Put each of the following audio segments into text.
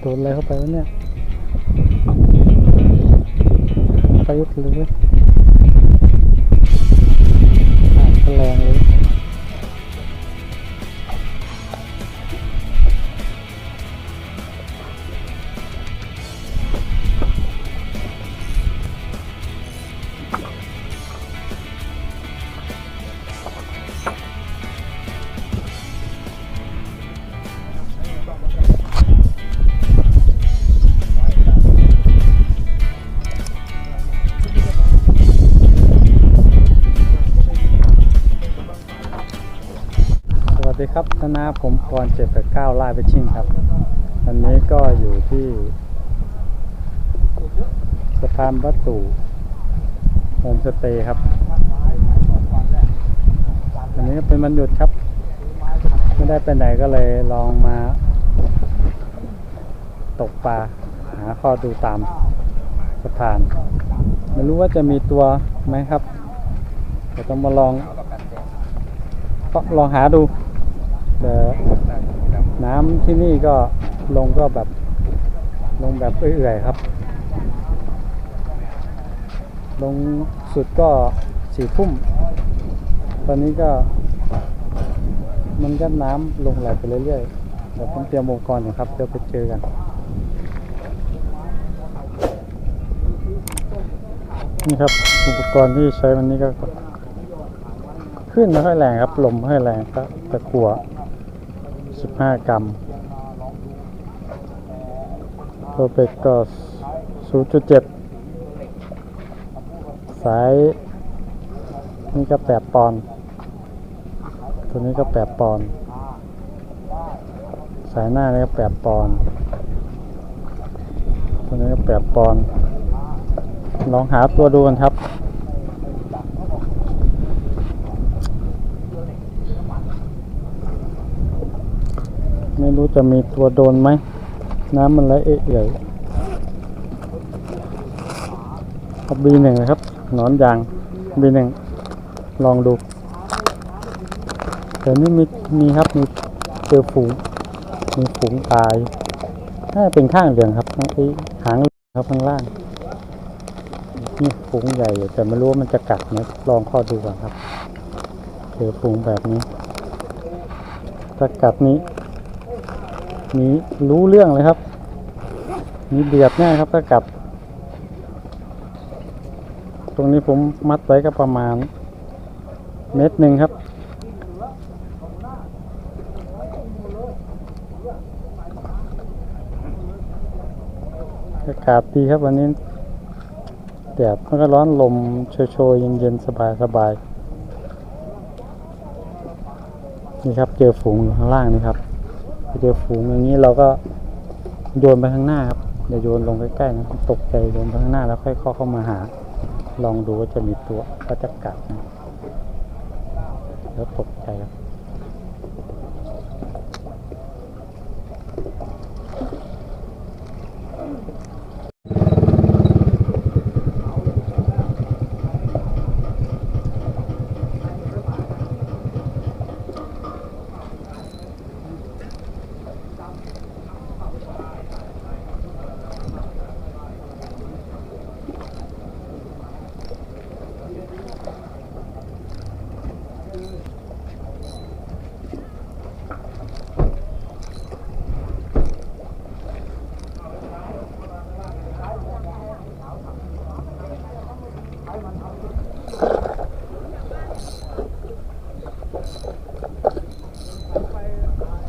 โดนอะไรเข้าไปวะเนี่ยไปยุดเลยเว้ยแรงเลย ดีครับธนาผมกรเจ็ดแปดเก้าล่าไปชิงครับ วันนี้ก็อยู่ที่สะพานวัตถุโฮมสเตย์ครับ วันนี้ก็เป็นวันหยุดครับ ไม่ได้ไปไหนก็เลยลองมา ตกปลาหาข้อดูตามสะพาน ไม่รู้ว่าจะมีตัวไหมครับเดี๋ยวต้องมาลองก็ลองหาดู แต่น้ำที่นี่ก็ลงก็แบบลงแบบเอื่อยๆครับ ลงสุดก็สี่ทุ่ม ตอนนี้ก็ มันก็น้ำลงไหลไปเรื่อยๆเดี๋ยวผมเตรียมอุปกรณ์อยู่ครับเดี๋ยวไปเจอกันนี่ครับอุปกรณ์ที่ใช้วันนี้ก็ ขึ้นไม่ค่อยแรงครับลมไม่ค่อยแรงก็ตะกัว 15 กรัมโปรเปกก็ 0.7 สายนี่ก็ 8 ปอนด์ตัวนี้ก็ 8 ปอนด์สายหน้านี่ก็ 8 ปอนด์ตัวนี้ก็ 8 ปอนด์ลองหาตัวดูกันครับ รู้จะมีตัวโดนไหม น้ำมันไหลเอื่อยเอาบีหนึ่งนะครับ หนอนยางบีหนึ่งลองดูแต่นี่มีมีครับมีเจอฝูงมีฝูงตายน่าเป็นข้างเหลืองครับไอ้หางเหลืองครับข้างล่างนี่ฝูงใหญ่แต่ไม่รู้ว่ามันจะกัดไหมลองข้อดูก่อนครับเจอฝูงแบบนี้ถ้ากัดนี้ มีรู้เรื่องเลยครับมีเบียดง่ายครับถ้ากัดตรงนี้ผมมัดไว้ก็ประมาณ เมตรหนึ่งครับ อากาศดีครับวันนี้แดดมันก็ร้อนลมโชยๆเย็นๆ สบายๆนี่ครับ เจอฝูงอยู่ข้างล่างนี่ครับ เจอฝูงอย่างนี้เราก็โยนไปข้างหน้าครับอย่าโยนลงใกล้ๆนะตกใจโยนไปข้างหน้าแล้วค่อยเข้าเข้ามาหา ลองดูว่าจะมีตัวก็จะกัดนะแล้วตกใจครับ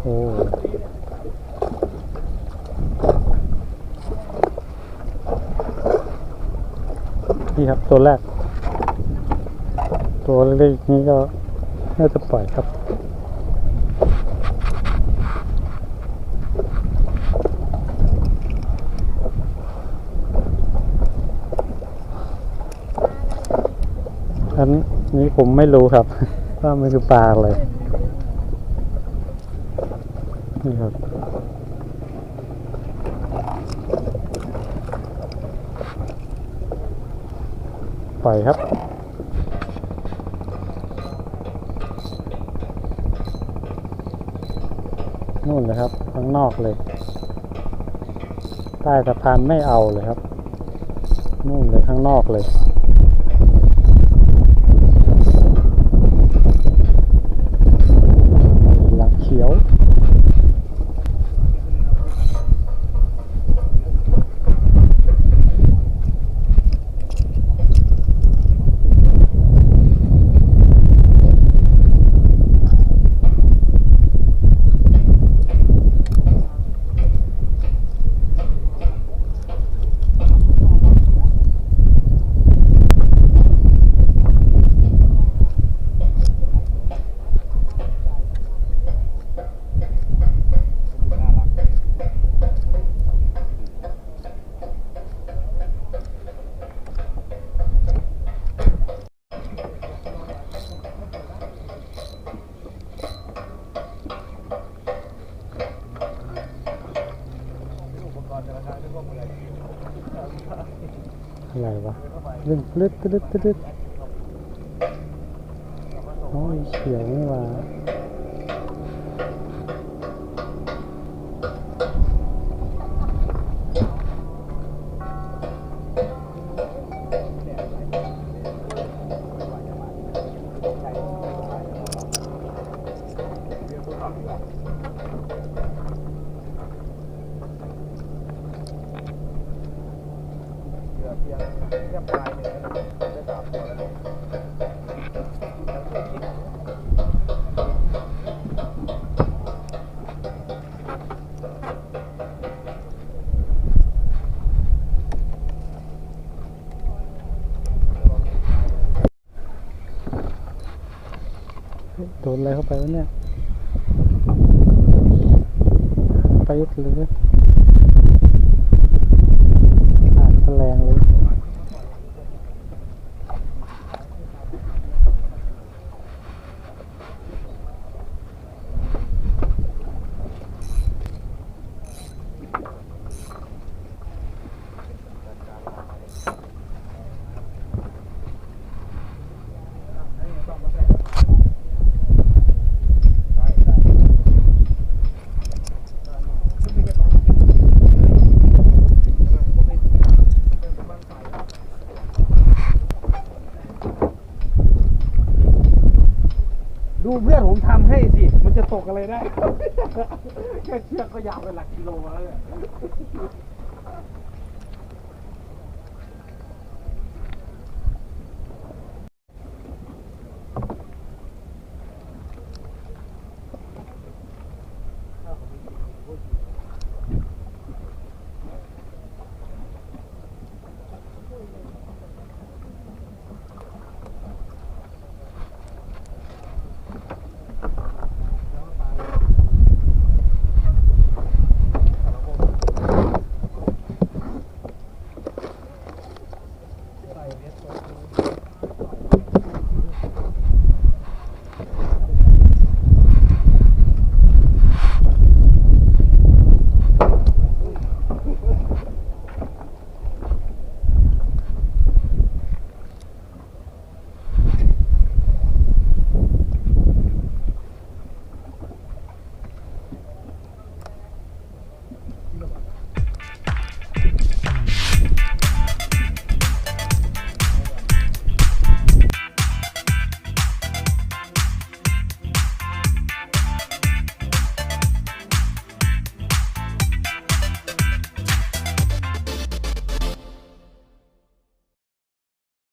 โอ้ นี่ครับตัวแรก ตัวเล็กๆนี้ก็น่าจะปล่อยครับอันนี้ผมไม่รู้ครับ ว่ามันคือปลาอะไรนี่ครับ ปล่อยครับ นู่นเลยครับ ข้างนอกเลย ใต้สะพานไม่เอาเลยครับ นู่นเลยข้างนอกเลยหลังเขียว อะไรวะเรื่องปลึดปลึดปลึดโอ้ยเขียวนี่ว่า เฮ้ยโดนอะไรเข้าไปวะเนี่ยไปดเลยขาดแรงเลย ดูเพื่อน ผมทำให้สิ มันจะตกอะไรได้ แค่เชือกก็ยาวเป็นหลักกิโลแล้วเนี่ย